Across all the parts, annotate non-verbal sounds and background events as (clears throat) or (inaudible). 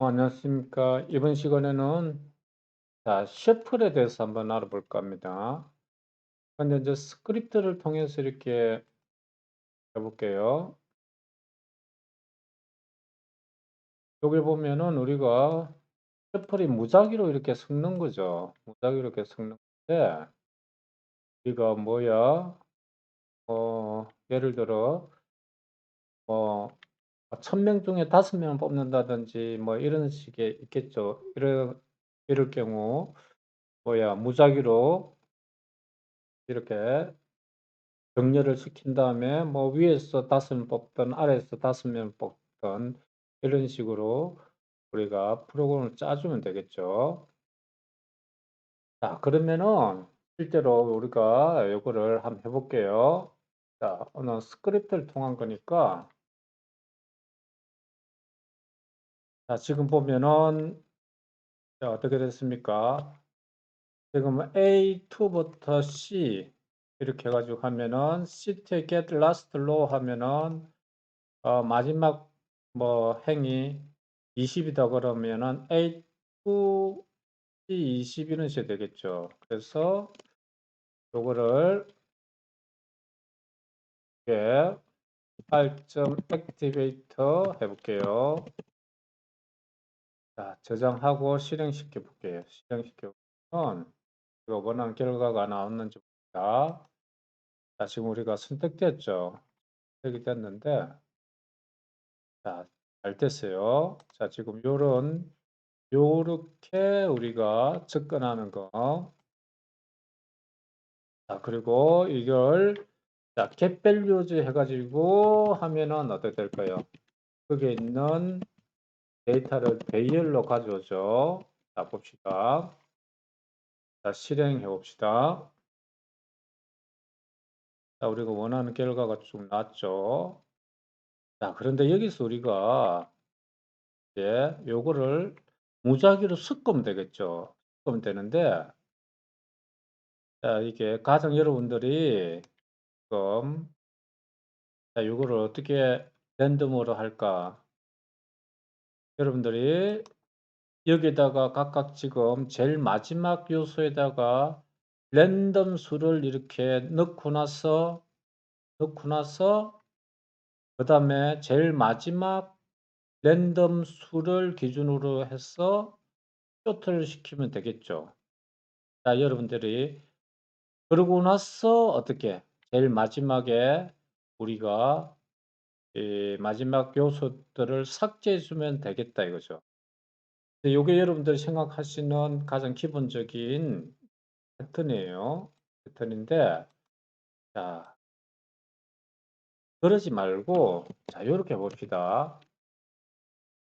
어 안녕하십니까. 이번 시간에는 자 셔플에 대해서 한번 알아볼까 합니다. 근데 이제 스크립트를 통해서 이렇게 해 볼게요. 여기 보면은 우리가 셔플이 무작위로 이렇게 섞는 거죠. 무작위로 이렇게 섞는 건데 우리가 뭐야 어 예를 들어 뭐 1000명 중에 5 명을 뽑는다든지 뭐 이런 식의 있겠죠. 이럴 이럴 경우 뭐야 무작위로 이렇게 정렬을 시킨 다음에 뭐 위에서 5명 뽑든 아래에서 5명 뽑든 이런 식으로 우리가 프로그램을 짜 주면 되겠죠. 자 그러면은 실제로 우리가 요거를 한번 해 볼게요. 자 오늘 스크립트를 통한 거니까 자 지금 보면은 자 어떻게 됐습니까? 지금 A2 부터 C 이렇게 해 가지고 하면은 C트 get last row 하면은 어 마지막 뭐 행이 20 이다 그러면은 A2 C20 이런 식이 되겠죠. 그래서 요거를 이렇게 file activate 해 볼게요. 자 저장하고 실행시켜 볼게요. 실행시켜 보면 이거 원하는 결과가 나왔는지 봅니다. 자 지금 우리가 선택됐죠. 선택이 됐는데 자 잘 됐어요. 자 지금 요런 요렇게 우리가 접근하는 거. 자 그리고 이걸 자 get values 해 가지고 하면은 어떻게 될까요? 거기에 있는 데이터를 배열로 가져오죠. 자 봅시다. 자 실행해 봅시다. 자 우리가 원하는 결과가 쭉 나왔죠. 자 그런데 여기서 우리가 이제 요거를 무작위로 섞으면 되겠죠. 섞으면 되는데 자 이게 가장 여러분들이 지금 자 요거를 어떻게 랜덤으로 할까? 여러분들이 여기에다가 각각 지금 제일 마지막 요소에다가 랜덤 수를 이렇게 넣고 나서 넣고 나서 그 다음에 제일 마지막 랜덤 수를 기준으로 해서 쇼트를 시키면 되겠죠. 자 여러분들이 그러고 나서 어떻게 제일 마지막에 우리가 이 마지막 요소들을 삭제해 주면 되겠다 이거죠. 근데 요게 여러분들이 생각하시는 가장 기본적인 패턴이에요. 패턴인데 자 그러지 말고 자 요렇게 봅시다.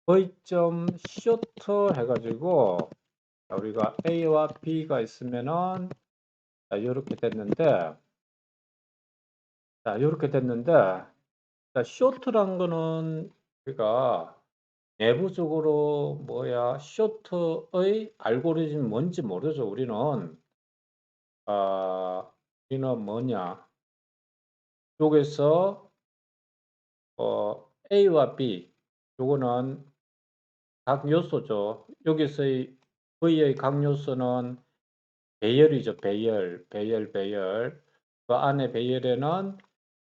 거의점 쇼트 해 가지고 자 우리가 A와 B가 있으면은 자 요렇게 됐는데 자 요렇게 됐는데 자 쇼트란 거는 우리가 내부적으로 뭐야 쇼트의 알고리즘이 뭔지 모르죠. 우리는 아 우리는 뭐냐 요게서 어 A와 B 요거는 각 요소죠. 여기서의 V의 각 요소는 배열이죠. 배열, 배열, 배열. 그 안에 배열에는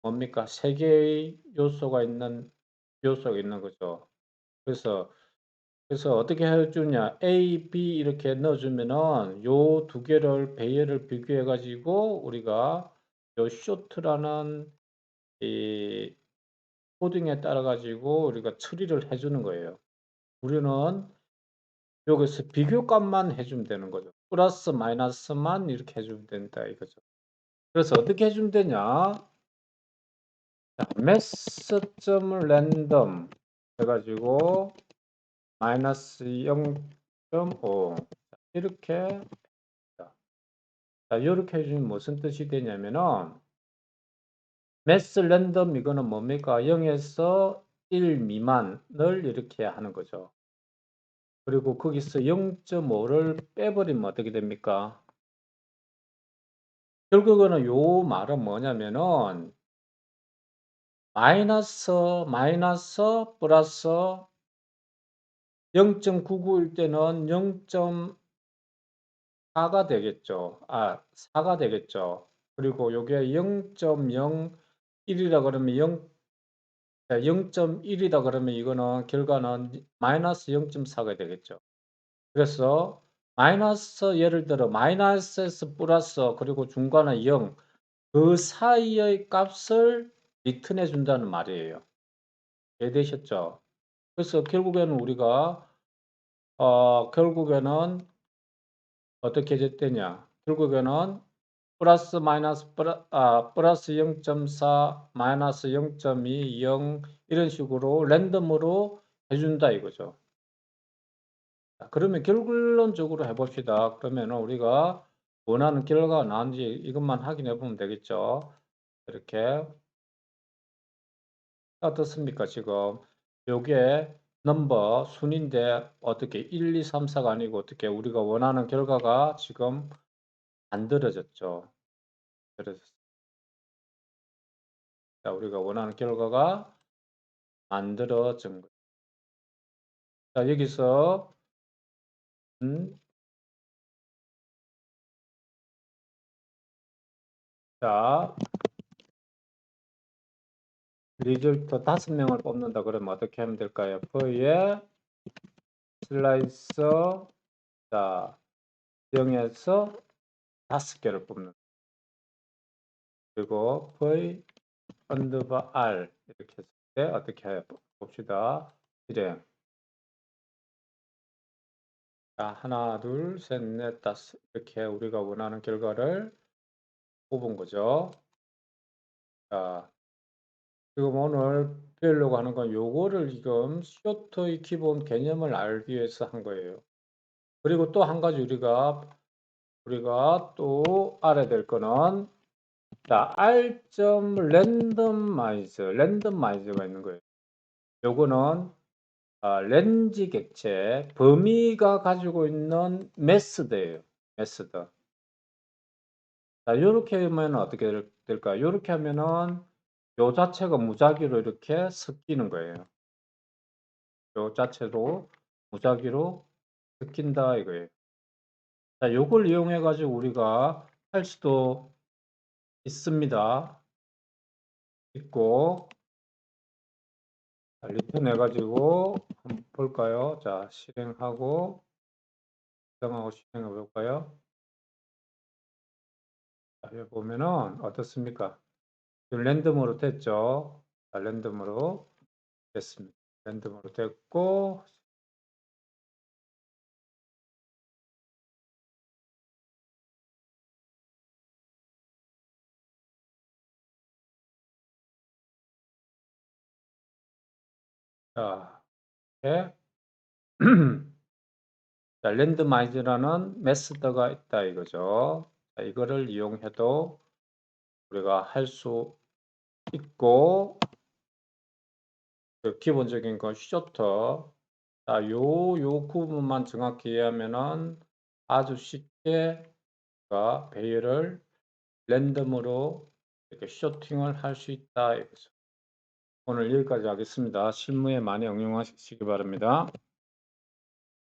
뭡니까? 세 개의 요소가 있는 요소가 있는 거죠. 그래서 그래서 어떻게 해 주냐. A, B 이렇게 넣어 주면은 요 두 개를 배열을 비교해 가지고 우리가 요 쇼트라는 이 코딩에 따라 가지고 우리가 처리를 해 주는 거예요. 우리는 여기서 비교값만 해 주면 되는 거죠. 플러스 마이너스만 이렇게 해 주면 된다 이거죠. 그래서 어떻게 해 주면 되냐? 자 mass.random 해 가지고 마이너스 0.5 이렇게 자 요렇게 해 주면 무슨 뜻이 되냐면은 mass random 이거는 뭡니까? 0에서 1 미만을 이렇게 하는 거죠. 그리고 거기서 0.5를 빼버리면 어떻게 됩니까? 결국에는 요 말은 뭐냐면은 마이너스, 마이너스, 플러스 0.99일 때는 0.4가 되겠죠. 아, 4가 되겠죠. 그리고 요게 0.01이라 그러면 0 0.1이다 그러면 이거는 결과는 마이너스 0.4가 되겠죠. 그래서 마이너스 예를 들어 마이너스에서 플러스 그리고 중간에 0그 사이의 값을 리턴해 준다는 말이에요. 이해되셨죠? 그래서 결국에는 우리가 어 결국에는 어떻게 됐느냐? 결국에는 플러스 마이너스 플러, 아, 플러스 0.4 마이너스 0.2 0 이런 식으로 랜덤으로 해준다 이거죠. 자, 그러면 결론적으로 해봅시다. 그러면 우리가 원하는 결과가 나온지 이것만 확인해 보면 되겠죠. 이렇게 어떻습니까 지금 요게 넘버 순인데 어떻게 1, 2, 3, 4가 아니고 어떻게 우리가 원하는 결과가 지금 만들어졌죠. 자, 우리가 원하는 결과가 만들어진 거. 자, 여기서 음, 자, 리졸트 다섯 명을 뽑는다 그러면 어떻게 하면 될까요? V에 슬라이서 자 0에서 다섯 개를 뽑는 그리고 V 언더바 R 이렇게 했을 때 어떻게 해 봅시다. 실행 자 하나 둘 셋 넷 다섯 이렇게 우리가 원하는 결과를 뽑은 거죠. 자 지금 오늘 배우려고 하는 건 요거를 지금 쇼트의 기본 개념을 알기 위해서 한 거예요. 그리고 또 한 가지 우리가 우리가 또 알아야 될 거는 자, R.점 랜덤마이즈, 랜덤마이즈가 있는 거예요. 요거는 아, 렌즈 객체 범위가 가지고 있는 메스드예요. 메스드. 자, 요렇게 하면 어떻게 될- 될까요? 요렇게 하면은 요 자체가 무작위로 이렇게 섞이는 거예요. 요 자체로 무작위로 섞인다 이거예요. 자, 요걸 이용해 가지고 우리가 할 수도 있습니다. 있고 자, 리턴 해 가지고 한번 볼까요? 자, 실행하고 실행하고 실행해 볼까요? 자, 여기 보면은 어떻습니까? 랜덤으로 됐죠? 자, 랜덤으로 됐습니다. 랜덤으로 됐고 자, 이렇게 (clears throat) 자, 랜드마이즈라는 메서드가 있다 이거죠. 자, 이거를 이용해도 우리가 할 수 있고 그 기본적인 건 자, 요, 요 구분만 정확히 이해하면은 아주 쉽게 배열을 랜덤으로 이렇게 쇼팅을 할 수 있다. 오늘 여기까지 하겠습니다. 실무에 많이 응용하시기 바랍니다.